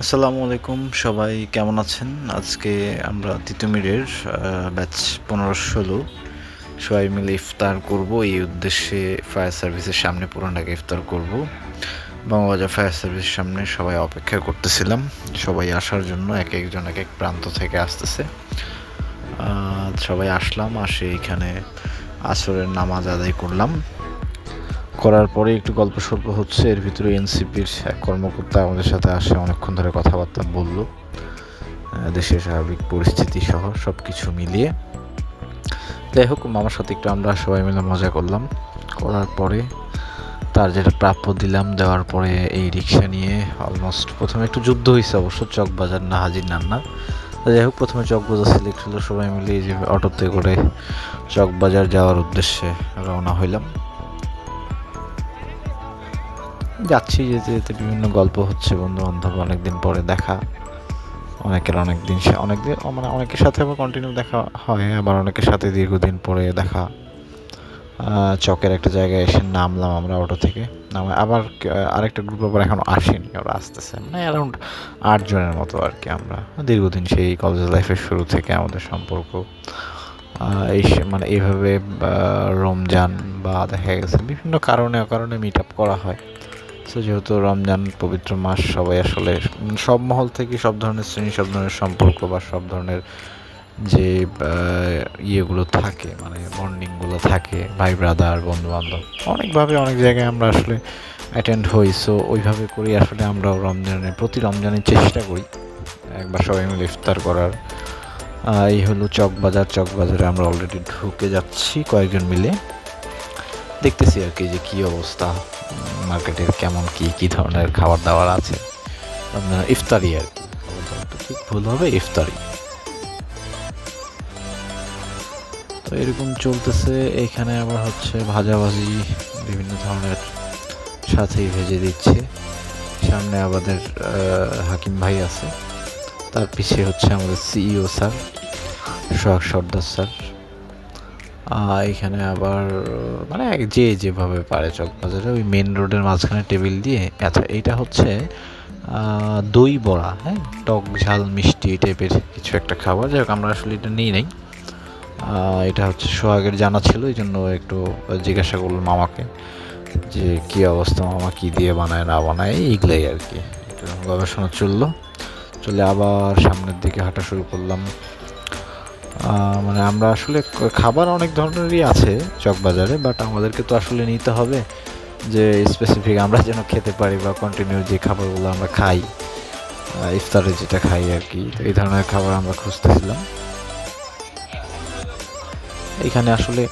আসসালামু আলাইকুম, সবাই কেমন আছেন? আজকে আমরা তিতুমিরের ব্যাচ পনেরো ষোলো। সবাই মিলে ইফতার করব। এই উদ্দেশ্যে ফায়ার সার্ভিসের সামনে পুরানটাকে ইফতার করব। বঙ্গবাজার ফায়ার সার্ভিসের সামনে সবাই অপেক্ষা করতেছিলাম। সবাই আসার জন্য এক একজন এক এক প্রান্ত থেকে আসতেছে। সবাই আসলাম, আসে এখানে আসরের নামাজ আদায় করলাম। করার পরে একটু গল্প সল্প হচ্ছে, এর ভিতরে এনসিপির এক কর্মকর্তা আমাদের সাথে আসে, অনেকক্ষণ ধরে কথাবার্তা বলল। দেশের স্বাভাবিক পরিস্থিতি সহ সব কিছু মিলিয়ে। যাই হোক, মামার সাথে একটু আমরা সবাই মিলে মজা করলাম। করার পরে তার যেটা প্রাপ্য দিলাম, দেওয়ার পরে এই রিক্সা নিয়ে অলমোস্ট প্রথমে একটু যুদ্ধ হয়েছে অবশ্য, চকবাজার না, হাজির নান্না যাই হোক, প্রথমে চকবাজার সিলেক্ট হলো, সবাই মিলে যে অটোতে করে চকবাজার যাওয়ার উদ্দেশ্যে রওনা হইলাম। যাচ্ছি যেতে যেতে বিভিন্ন গল্প হচ্ছে বন্ধু বান্ধব অনেকদিন পরে দেখা, অনেকের অনেক দিন অনেক দিন মানে অনেকের সাথে আবার কন্টিনিউ দেখা হয়, আবার অনেকের সাথে দীর্ঘদিন পরে দেখা। চকের একটা জায়গায় এসে নামলাম আমরা অটো থেকে। নামে আবার আরেকটা গ্রুপ আবার এখন আসেনি, ওরা আসতেছে। মানে অ্যারাউন্ড আটজনের মতো আর কি আমরা। দীর্ঘদিন সেই কলেজ লাইফের শুরু থেকে আমাদের সম্পর্ক। এই মানে এইভাবে রমজান বা দেখা গেছে। বিভিন্ন কারণে অকারণে মিট আপ করা হয়। সো যেহেতু রমজান পবিত্র মাস, সবাই আসলে সব মহল থেকে সব ধরনের শ্রেণি, সব ধরনের সম্পর্ক বা সব ধরনের যে ইয়েগুলো থাকে মানে বন্ডিংগুলো থাকে, ভাই ব্রাদার বন্ধু বান্ধব অনেকভাবে অনেক জায়গায় আমরা আসলে অ্যাটেন্ড হই। সো ওইভাবে করি আসলে আমরাও রমজানে, প্রতি রমজানের চেষ্টা করি একবার সবাই মিলে ইফতার করার। এই হলো চকবাজার, চকবাজারে আমরা অলরেডি ঢুকে যাচ্ছি কয়েকজন মিলে। দেখতেছি আর কি যে কী অবস্থা মার্কেটের কেমন কি কি ধরনের খাবার দাবার আছে ইফতারি আর কি ঠিক ভুল হবে, ইফতারি। তো এরকম চলতেছে, এখানে আবার হচ্ছে ভাজাভাজি, বিভিন্ন ধরনের সাথেই ভেজে দিচ্ছে। সামনে আমাদের হাকিম ভাই আছে, তার পিছিয়ে হচ্ছে আমাদের CEO sir, Sohag Sardar sir. এখানে আবার মানে যে যেভাবে পারে চকবাজারে, ওই মেন রোডের মাঝখানে টেবিল দিয়ে আচ্ছা এইটা হচ্ছে দই বড়া হ্যাঁ? টক ঝাল মিষ্টি টাইপের কিছু একটা খাবার, যাই হোক, আমরা আসলে এটা নিই নাই। এটা হচ্ছে সোহাগের জানা ছিল, এই জন্য একটু জিজ্ঞাসা করলাম মামাকে, যে কী অবস্থা মামা, কী দিয়ে বানায়, না বানায়, এইগুলাই আর কি। গবেষণা চলল। চলে আবার সামনের দিকে হাঁটা শুরু করলাম। মানে আমরা আসলে খাবার অনেক ধরনেরই আছে চকবাজারে বাট আমাদেরকে তো আসলে নিতে হবে যে স্পেসিফিক আমরা যেন খেতে পারি বা কন্টিনিউ যে খাবারগুলো আমরা খাই ইফতারে যেটা খাই আর কি। তো এই ধরনের খাবার আমরা খুঁজতেছিলাম। এখানে আসলে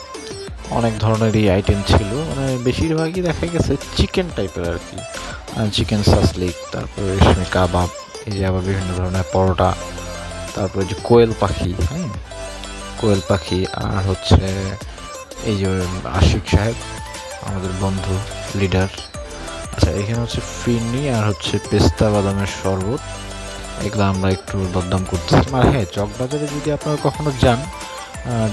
অনেক ধরনেরই আইটেম ছিল। মানে বেশিরভাগই দেখা গেছে চিকেন টাইপের আর কি। চিকেন সাসলিক তারপরে রেশমি কাবাব, এই যে আবার বিভিন্ন ধরনের পরোটা, তারপরে যে কোয়েল পাখি হ্যাঁ? কোয়েল পাখি আর হচ্ছে এই যে আশিক সাহেব, আমাদের বন্ধু লিডার আচ্ছা এখানে হচ্ছে ফিরনি আর হচ্ছে পেস্তা বাদামের শরবত। এগুলো আমরা একটু দরদাম করতেছি। আর হ্যাঁ চকবাজারে যদি আপনারা কখনো যান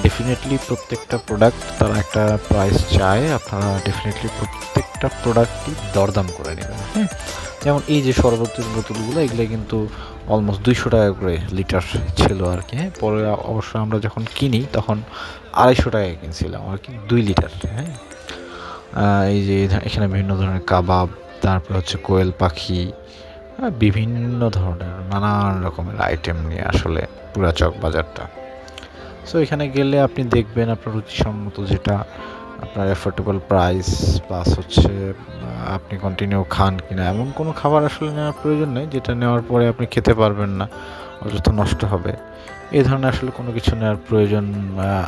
ডেফিনেটলি প্রত্যেকটা প্রোডাক্ট তারা একটা প্রাইস চায় আপনারা ডেফিনেটলি প্রত্যেকটা প্রোডাক্টই দরদাম করে নেবেন। হ্যাঁ যেমন এই যে শরবতের বোতলগুলো, এগুলো কিন্তু অলমোস্ট দুইশো টাকা করে লিটার ছিল আর কি হ্যাঁ? পরে অবশ্য আমরা যখন কিনি তখন আড়াইশো টাকায় কিনছিলাম আর কি দুই লিটার হ্যাঁ? এই যে এখানে বিভিন্ন ধরনের কাবাব তারপরে হচ্ছে কোয়েল পাখি আহ, বিভিন্ন ধরনের নানান রকমের আইটেম নিয়ে আসলে পুরা চক বাজারটা সো এখানে গেলে আপনি দেখবেন আপনার রুচিসম্মত যেটা আপনার এফোর্ডেবল প্রাইস প্লাস হচ্ছে আপনি কন্টিনিউ খান কিনা, এমন কোনো খাবার আসলে নেওয়ার প্রয়োজন নেই, যেটা নেওয়ার পরে আপনি খেতে পারবেন না, অযথা নষ্ট হবে। এই ধরনের আসলে কোনো কিছু নেওয়ার প্রয়োজন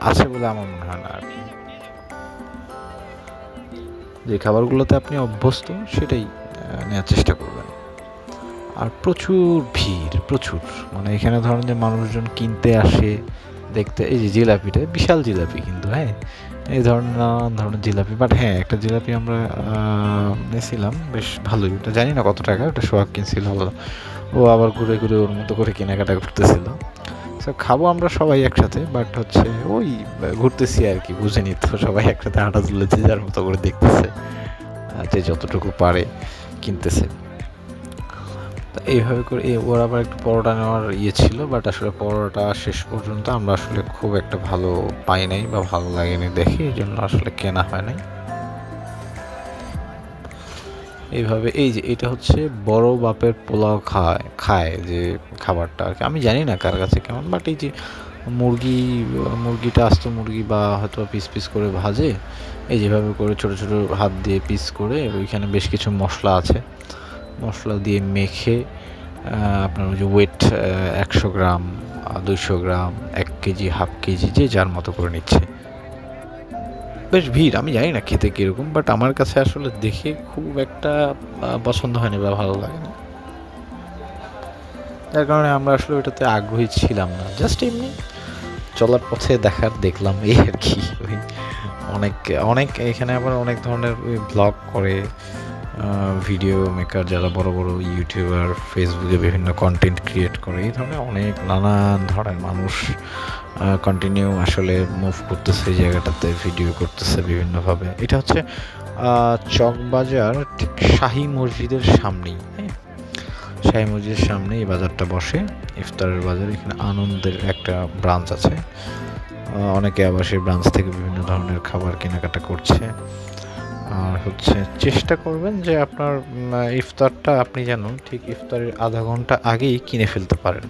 আছে বলে আমার মনে হয় না আর কি। যে খাবারগুলোতে আপনি অভ্যস্ত, সেটাই নেওয়ার চেষ্টা করবেন। আর প্রচুর ভিড়, প্রচুর। মানে এখানে ধরেন যে মানুষজন কিনতে আসে দেখতে, এই যে জিলাপিটা, বিশাল জিলাপি কিন্তু হ্যাঁ? এই ধরনের নানান ধরনের জিলাপি বাট হ্যাঁ একটা জিলাপি আমরা নিয়েছিলাম বেশ ভালোই। ওটা জানি না কত টাকা, ওটা সোহাগ কিনছিল ও আবার ঘুরে ঘুরে ওর মতো করে কেনাকাটা করতেছিল। সো খাব আমরা সবাই একসাথে বাট হচ্ছে ওই ঘুরতেছি আর কি বুঝেনি তো সবাই একসাথে হাঁটা তুলেছে, যার মতো করে দেখতেছে। যে যতটুকু পারে কিনতেছে। তো এইভাবে করে ওর আবার একটু পরোটা নেওয়ার ইয়ে ছিল বাট আসলে পরোটা শেষ পর্যন্ত আমরা আসলে খুব একটা ভালো পাই নাই বা ভালো লাগেনি দেখি, এই জন্য আসলে কেনা হয় নাই। এইভাবে, এই যে এটা হচ্ছে বড় বাপের পোলাও খায় খায় যে খাবারটা আর কি। আমি জানি না কার কাছে কেমন বাট এই যে মুরগি, মুরগিটা আস্ত মুরগি বা হয়তো পিস পিস করে ভাজে, এই যেভাবে করে ছোট ছোট হাত দিয়ে পিস করে, ওইখানে বেশ কিছু মশলা আছে। মশলা দিয়ে মেখে আপনার ওই যে ওয়েট একশো গ্রাম, দুইশো গ্রাম, এক কেজি, হাফ কেজি, যে যার মতো করে নিচ্ছে। বেশ ভিড়, আমি জানি না খেতে কীরকম বাট আমার কাছে আসলে দেখে খুব একটা পছন্দ হয়নি বা ভালো লাগেনি। যার কারণে আমরা আসলে ওটাতে আগ্রহী ছিলাম না। জাস্ট এমনি চলার পথে দেখার দেখলাম এই আর কি। ওই অনেক অনেক এখানে আবার অনেক ধরনের ওই ব্লগ করে ভিডিও মেকার যারা বড় বড় ইউটিউবার ফেসবুকে বিভিন্ন কন্টেন্ট ক্রিয়েট করে, এই ধরনের অনেক নানান ধরনের মানুষ কন্টিনিউ আসলে মুভ করতেছে এই জায়গাটাতে ভিডিও করতেছে বিভিন্নভাবে। এটা হচ্ছে চকবাজার ঠিক শাহী মসজিদের সামনেই হ্যাঁ? শাহী মসজিদের সামনে এই বাজারটা বসে, ইফতারের বাজার, এখানে আনন্দের একটা ব্রাঞ্চ আছে। অনেকে আবার সেই ব্রাঞ্চ থেকে বিভিন্ন ধরনের খাবার কেনাকাটা করছে। আর হচ্ছে চেষ্টা করবেন যে আপনার ইফতারটা আপনি যেন ঠিক ইফতারের আধা ঘণ্টা আগেই কিনে ফেলতে পারেন।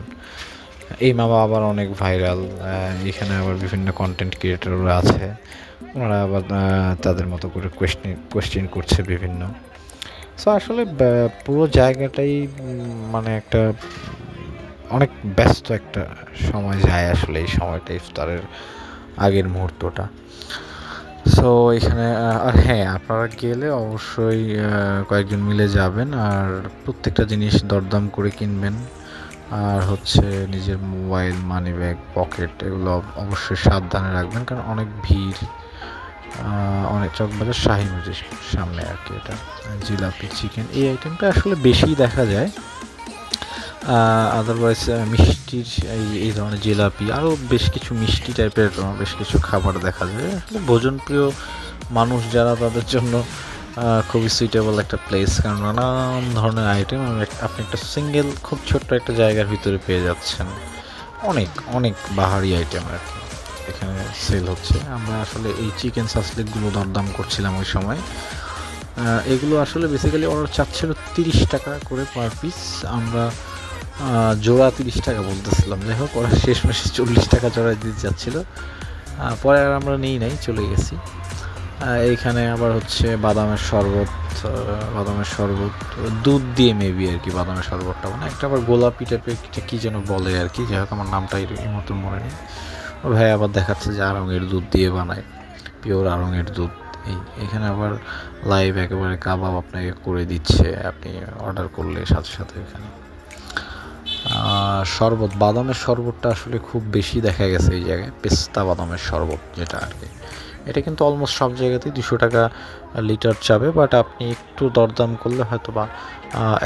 এই মামা আবার অনেক ভাইরাল এখানে আবার বিভিন্ন কন্টেন্ট ক্রিয়েটররা আছে। ওনারা আবার তাদের মতো করে কোয়েশ্চেন কোয়েশ্চেন করছে বিভিন্ন। সো আসলে পুরো জায়গাটাই মানে একটা, অনেক ব্যস্ত একটা সময় যায় আসলে এই সময়টা, ইফতারের আগের মুহূর্তটা। সো এখানে আর হ্যাঁ আপনারা গেলে অবশ্যই কয়েকজন মিলে যাবেন আর প্রত্যেকটা জিনিস দরদাম করে কিনবেন। আর হচ্ছে নিজের মোবাইল মানি ব্যাগ পকেট এগুলো অবশ্যই সাবধানে রাখবেন কারণ অনেক ভিড় অনেক চকবাজার শাহি মসজিদ সামনে আর কি এটা, জিলাপি চিকেন এই আইটেমটা আসলে বেশি দেখা যায়। আদারওয়াইজ মিষ্টির এই এই ধরনের জিলাপি আরও বেশ কিছু মিষ্টি টাইপের বেশ কিছু খাবার দেখা যায়। ভোজনপ্রিয় মানুষ যারা, তাদের জন্য খুবই সুইটেবল একটা প্লেস কারণ নানান ধরনের আইটেম আপনি একটা সিঙ্গেল খুব ছোট্ট একটা জায়গার ভিতরে পেয়ে যাচ্ছেন। অনেক অনেক বাহারি আইটেম আর কি এখানে সেল হচ্ছে। আমরা আসলে এই চিকেন সাসলেটগুলো দরদাম করছিলাম ওই সময়। এগুলো আসলে বেসিক্যালি অর্ডার চাচ্ছিল তিরিশ টাকা করে পার পিস আমরা জোড়া তিরিশ টাকা বলতেছিলাম। যাই হোক, ওরা শেষ মাসে চল্লিশ টাকা জোড়া দিতে যাচ্ছিল। পরে আর আমরা নিই নাই, চলে গেছি। এইখানে আবার হচ্ছে বাদামের শরবত বাদামের শরবত, দুধ দিয়ে মেবি আর কি বাদামের শরবতটা মানে একটা আবার গোলাপি টাইপের একটা কী যেন বলে আর কি, যাই হোক, আমার নামটা এই মতো মনে নেই। ও ভাই আবার দেখাচ্ছে যে আড়ঙের দুধ দিয়ে বানায়। পিওর আড়ঙের দুধ। এই, এখানে আবার লাইভ একেবারে কাবাব আপনাকে করে দিচ্ছে, আপনি অর্ডার করলে সাথে সাথে এখানে। শরবত, বাদামের শরবতটা আসলে খুব বেশি দেখা গেছে এই জায়গায়, পেস্তা বাদামের শরবত যেটা আর কি। এটা কিন্তু অলমোস্ট সব জায়গাতেই দুশো টাকা লিটার চাবে বাট আপনি একটু দরদাম করলে হয়তো বা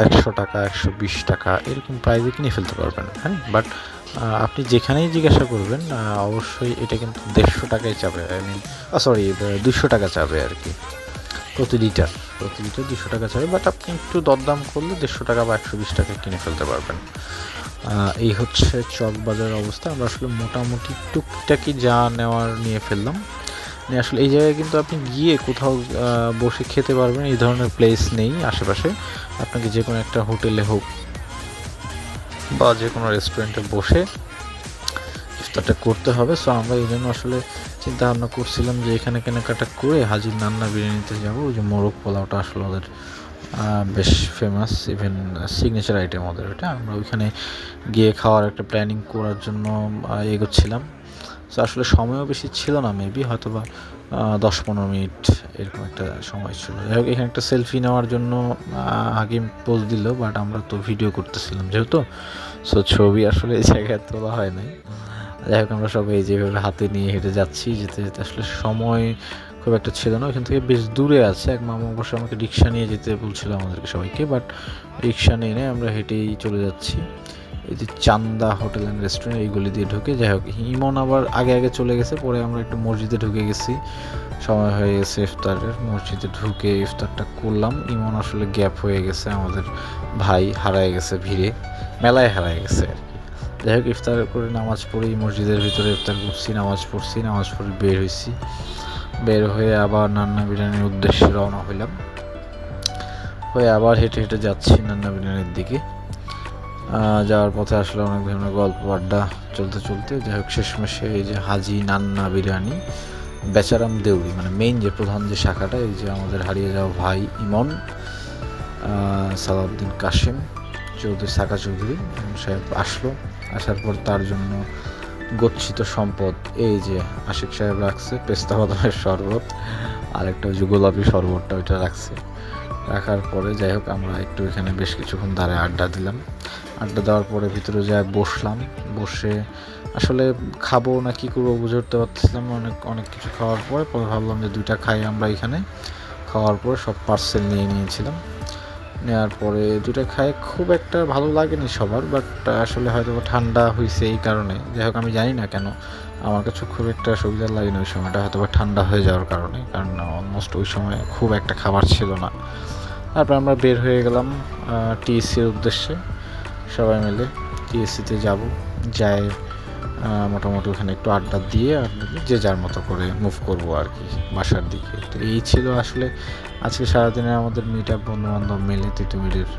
একশো টাকা, একশো বিশ টাকা এরকম প্রাইজে কিনে ফেলতে পারবেন হ্যাঁ? বাট আপনি যেখানেই জিজ্ঞাসা করবেন অবশ্যই এটা কিন্তু দেড়শো টাকায় চাবে আই মিন সরি দুশো টাকা চাবে আর কি। প্রতি লিটার প্রতি লিটার দুশো টাকা চাবে বাট আপনি একটু দরদাম করলে দেড়শো টাকা বা একশো বিশ টাকা কিনে ফেলতে পারবেন। এই হচ্ছে চক বাজারের অবস্থা। আমরা আসলে মোটামুটি টুকটাকি যা নেওয়ার নিয়ে ফেললাম। আসলে এই জায়গায় কিন্তু আপনি গিয়ে কোথাও বসে খেতে পারবেন। এই ধরনের প্লেস নেই আশেপাশে। আপনাকে যে কোনো একটা হোটেলে হোক বা যে কোনো রেস্টুরেন্টে বসে ইফতারটা করতে হবে। সো আমরা এই জন্য আসলে চিন্তা ভাবনা করছিলাম যে এখানে কেনাকাটা করে হাজির নান্না বিরিয়ানিতে যাব। ওই যে মোরগ পোলাওটা আসলে ওদের বেশ ফেমাস ইভেন সিগনেচার আইটেম ওদের ওটা। আমরা ওইখানে গিয়ে খাওয়ার একটা প্ল্যানিং করার জন্য এগোচ্ছিলাম। তো আসলে সময়ও বেশি ছিল না মেবি হয়তো বা দশ পনেরো মিনিট এরকম একটা সময় ছিল। যাই হোক, এখানে একটা সেলফি নেওয়ার জন্য হাকিম পোজ দিল বাট আমরা তো ভিডিও করতেছিলাম যেহেতু। সো ছবি আসলে এই জায়গায় তোলা হয় নাই। যাই হোক, আমরা সবাই যেভাবে হাতে নিয়ে হেঁটে যাচ্ছি, যেতে যেতে আসলে সময় খুব একটা ছিল না। ওখান থেকে বেশ দূরে আছে। এক মামা অবশ্য আমাকে রিক্সা নিয়ে যেতে বলছিল আমাদেরকে সবাইকে বাট রিক্সা নিয়ে নেয় আমরা হেঁটেই চলে যাচ্ছি। এই যে চান্দা হোটেল অ্যান্ড রেস্টুরেন্ট এইগুলি দিয়ে ঢুকে। যাই হোক, ইমন আবার আগে আগে চলে গেছে। পরে আমরা একটু মসজিদে ঢুকে গেছি। সময় হয়ে গেছে ইফতারের। মসজিদে ঢুকে ইফতারটা করলাম। ইমন আসলে গ্যাপ হয়ে গেছে আমাদের ভাই, হারায় গেছে ভিড়ে। মেলায় হারায় গেছে আর যাই হোক, ইফতার করে নামাজ পড়ি, মসজিদের ভিতরে ইফতার করছি, নামাজ পড়ছি, নামাজ পড়ে বের হয়েছি। বের হয়ে আবার নান্না বিরিয়ানির উদ্দেশ্যে রওনা হইলাম। হয়ে আবার হেঁটে হেঁটে যাচ্ছি নান্না বিরিয়ানির দিকে। যাওয়ার পথে আসলে অনেক ধরনের গল্প আড্ডা চলতে চলতে, যাই হোক, শেষমেশে এই যে হাজি নান্না বিরিয়ানি, বেচারাম দেউরি মানে মেইন যে প্রধান যে শাখাটা, এই যে আমাদের হারিয়ে যাওয়া ভাই ইমন সালাউদ্দিন কাশেম চৌধুরী সাকা চৌধুরী, সাহেব আসলো। আসার পর তার জন্য গচ্ছিত সম্পদ এই যে আশিক সাহেব রাখছে, পেস্তা বাদামের শরবত আর একটা ওই যে গোলাপি শরবতটা ওইটা রাখছে। রাখার পরে যাই হোক, আমরা একটু এখানে বেশ কিছুক্ষণ দাঁড়ায় আড্ডা দিলাম। আড্ডা দেওয়ার পরে ভিতরে যাই বসলাম। বসে আসলে খাব না কি করব বুঝে উঠতে পারতেছিলাম অনেক অনেক কিছু খাওয়ার পরে পরে ভাবলাম যে দুইটা খাই আমরা এখানে। খাওয়ার পরে সব পার্সেল নিয়ে নিয়েছিলাম। নেওয়ার পরে দুটো খাই খুব একটা ভালো লাগেনি সবার বাট আসলে হয়তো ঠান্ডা হয়েছে এই কারণে। যাই হোক, আমি জানি না কেন। আমার কাছে খুব একটা সুবিধা লাগেনি ওই সময়টা হয়তো বা ঠান্ডা হয়ে যাওয়ার কারণে, কারণ অলমোস্ট ওই সময় খুব একটা খাবার ছিল না। তারপর আমরা বের হয়ে গেলাম টিএসসির উদ্দেশ্যে। সবাই মিলে টিএসসিতে যাব, যাই মোটামুটি ওখানে একটু আড্ডা দিয়ে আড্ডা যে যার মতো করে মুভ করব আর কি, বাসার দিকে। তো এই ছিল আসলে আজকে সারাদিনে আমাদের মিট আপ বন্ধু বান্ধব মিলে তিতুমিরের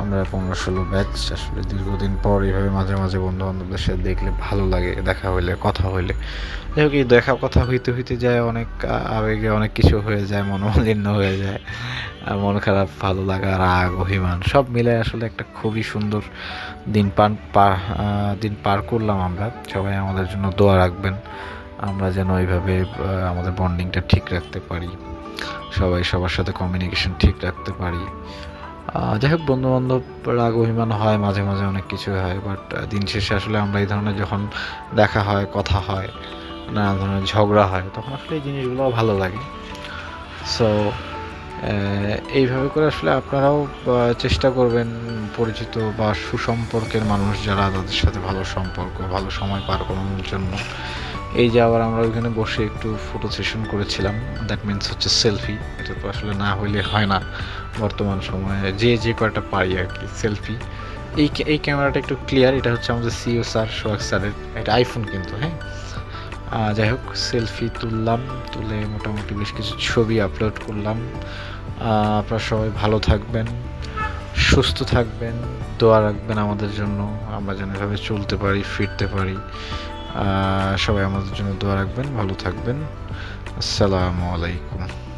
আমরা পনেরো ষোলো ব্যাচ আসলে দীর্ঘদিন পর এইভাবে মাঝে মাঝে বন্ধু বান্ধবদের সাথে দেখলে ভালো লাগে, দেখা হইলে, কথা হইলে। যাই হোক, এই দেখা কথা হইতে হইতে যায় অনেক আবেগে অনেক কিছু হয়ে যায়, মনোমালিন্য হয়ে যায়। মন খারাপ, ভালো লাগা, রাগ, অভিমান, সব মিলে আসলে একটা খুবই সুন্দর দিন পান দিন পার করলাম আমরা। সবাই আমাদের জন্য দোয়া রাখবেন। আমরা যেন এইভাবে আমাদের বন্ডিংটা ঠিক রাখতে পারি। সবাই সবার সাথে কমিউনিকেশন ঠিক রাখতে পারি। যাই হোক বন্ধু বান্ধব রাগ, অভিমান হয়, মাঝে মাঝে অনেক কিছু হয় বাট দিন শেষে আসলে আমরা এই ধরনের যখন দেখা হয়, কথা হয়, নানা ধরনের ঝগড়া হয়, তখন আসলে এই জিনিসগুলো ভালো লাগে। সো এইভাবে করে আসলে আপনারাও চেষ্টা করবেন পরিচিত বা সুসম্পর্কের মানুষ যারা, তাদের সাথে ভালো সম্পর্ক, ভালো সময় পার করানোর জন্য। এই যে আবার আমরা ওইখানে বসে একটু ফটো সেশন করেছিলাম দ্যাট মিন্স হচ্ছে সেলফি এটা তো আসলে না হইলে হয় না বর্তমান সময়ে, যে যে কয়টা পারি আর কি সেলফি এই এই ক্যামেরাটা একটু ক্লিয়ার এটা হচ্ছে আমাদের সিও স্যার সোহাগ স্যারের এটা আইফোন কিন্তু হ্যাঁ? যাই হোক সেলফি তুললাম, তুলে মোটামুটি বেশ কিছু ছবি আপলোড করলাম। আপনারা সবাই ভালো থাকবেন, সুস্থ থাকবেন, দোয়া রাখবেন আমাদের জন্য। আমরা যেন এভাবে চলতে পারি, ফিরতে পারি। সবাই আমাদের জন্য দোয়া রাখবেন, ভালো থাকবেন। আসসালামু আলাইকুম।